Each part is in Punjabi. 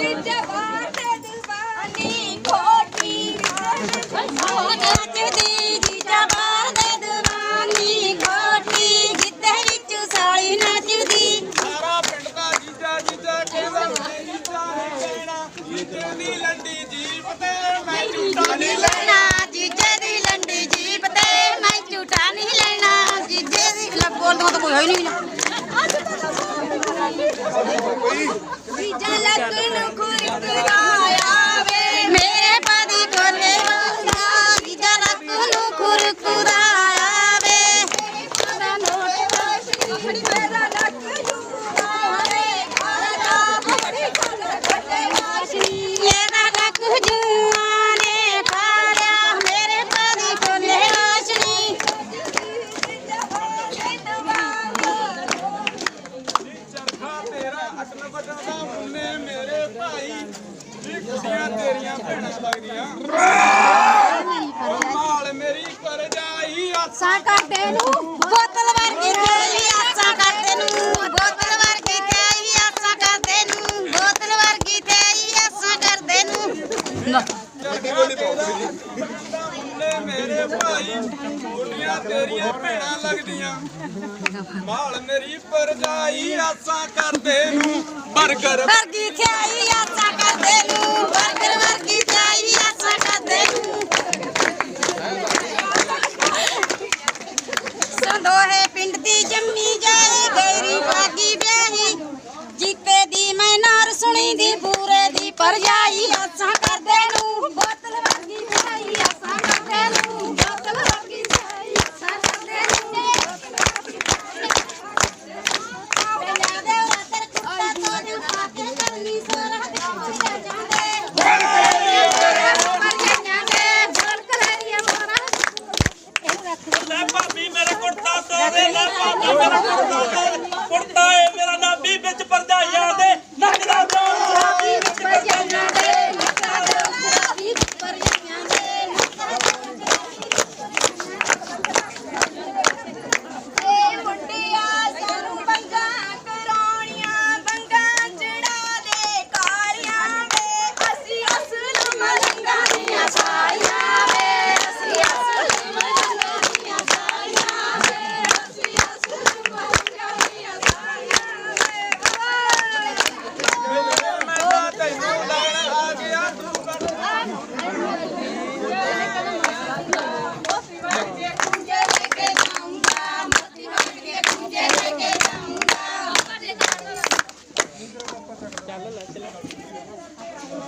ਜੀਜਾ ਬਾਹਰ ਦੇ ਦੀਵਾਨੀ ਖੋਟੀ ਨੱਚਦੀ ਦੇ ਦੀਵਾਨੀ ਖੋਟੀ ਗਿੱਧੇ ਵਿੱਚ ਸਾਲੀ ਨੱਚਦੀ ਸਾਰਾ ਪਿੰਡ ਦਾ ਜੀਜਾ ਜੀਜਾ ਕਹਿੰਦਾ ਮੈਂ ਜੀਜਾ ਨਹੀਂ ਕਹਿਣਾ ਜੀਜੇ ਦੀ ਲੰਡੀ ਜੀਪ ਤੇ ਮੈਂ ਜੀਜਾ ਨਹੀਂ ਲੈਣਾ। ਜੀਜੇ ਦੀ ਲੰਡੀ ਜੀਪ ਤੇ ਮੈਂ ਝੂਟਾ ਨਹੀਂ ਲੈਣਾ। ਜੀਜੇ ਦੀ ਲੈ ਬੋਲ ਦੋ ਤਾਂ ਕੋਈ ਹੋਈ ਨਹੀਂ। ਜੀਜਾ ਲੱਕ ਨੂੰ ਖੁਰਕੁਰਾਇਆ ਮਾਲ ਮੇਰੀ ਪਰ ਜਾਈ ਆਸਾ ਕਰਦੇ ਨੂੰ ਬੋਤਲ ਵਰਗੀ ਤੇਰੀ ਆਸਾਂ ਕਰਦੇ ਨੂੰ ਬੋਤਲ ਵਰਗੀ ਤੇਰੀ ਆਸਾਂ ਕਰਦੇ ਨੂੰ ਬੋਤਲ ਵਰਗੀ ਤੇਰੀ ਆਸਾਂ ਕਰਦੇ ਨੂੰ। ਮੁੰਨੇ ਮੇਰੇ ਭਾਈ ਕੁੜੀਆਂ ਤੇਰੀਆਂ ਭੈਣਾਂ ਲੱਗਦੀਆਂ ਮਾਲ ਮੇਰੀ ਆਸਾਂ ਕਰਦੇ ਨੂੰ। ਬਰਗਰ ਵਰਗੀ ਤੇਰੀ ਸੰਦੋਹੇ ਪਿੰਡ ਦੀ ਜੰਮੀ ਜਾਈ ਗੈਰੀ ਬਾਗੀ ਵਿਆਹੀ। ਜੀਤੇ ਦੀ ਮੈਂ ਨਾਰ ਸੁਣੀ ਦੀ, ਬੂਰੇ ਦੀ ਪਰਜਾਈ ਆਸਾਂ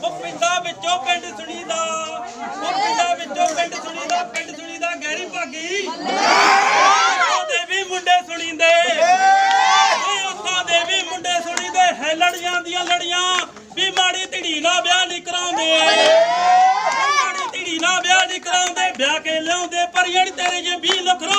ਉਹ ਪਿੰਡਾਂ ਵਿੱਚੋਂ ਪਿੰਡ ਸੁਣੀਦਾ ਉਹ ਪਿੰਡਾਂ ਵਿੱਚੋਂ ਪਿੰਡ ਸੁਣੀਦਾ ਪਿੰਡ ਸੁਣੀਦਾ ਗਹਿਰੀ ਭਾਗੀ। ਉਹਦੇ ਵੀ ਮੁੰਡੇ ਸੁਣੀਂਦੇ। ਓਏ, ਉੱਥੋਂ ਦੇ ਵੀ ਮੁੰਡੇ ਸੁਣੀਦੇ। ਲੜੀਆਂ ਦੀਆਂ ਲੜੀਆਂ, ਵੀ ਮਾੜੀ ਧੀੜੀ ਨਾਲ ਵਿਆਹ ਨਹੀਂ ਕਰਾਉਂਦੇ। ਮਾੜੀ ਧੀੜੀ ਨਾਲ ਵਿਆਹ ਨਹੀਂ ਕਰਾਉਂਦੇ, ਵਿਆਹ ਕੇ ਲਿਆਉਂਦੇ, ਪਰ ਜਿਹੜੀ ਤੇਰੇ ਜੇ 20 ਲੱਖ ਰੋ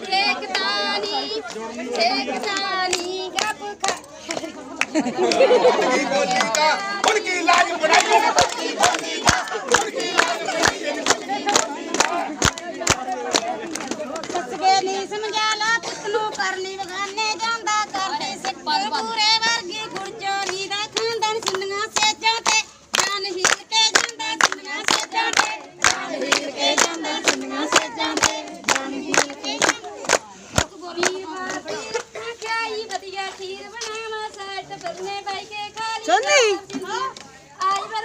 ਠੇਕਦਾਨੀ ਠੇਕਦਾਨੀ ਗੱਪ ਖਾ ਹੁਣ ਕੀ ਲਾਜ ਬਣਾਈ ਸਸਗੇ ਨਹੀਂ ਸਮਝਾ ਲਾ ਪੁੱਤ ਕਰਨੀ ਬਗਾਨੇ ਜਾਂਦਾ ਕਰਦੇ ਸਿੱਟ ਪੂਰੇ ਵਰਗੀ चन्नी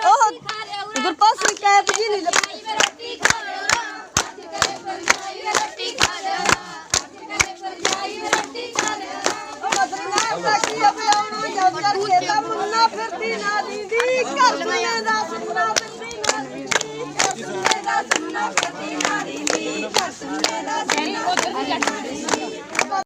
ओह उधर पास में क्या है? पी नहीं मुन्ना फिरती ना दीदी। कर सुने दा सुन्ना फिरती ना दीदी। कर सुने दा सुन्ना फिरती ना दीदी। कर सुने दा सुन्ना फिरती ना दीदी।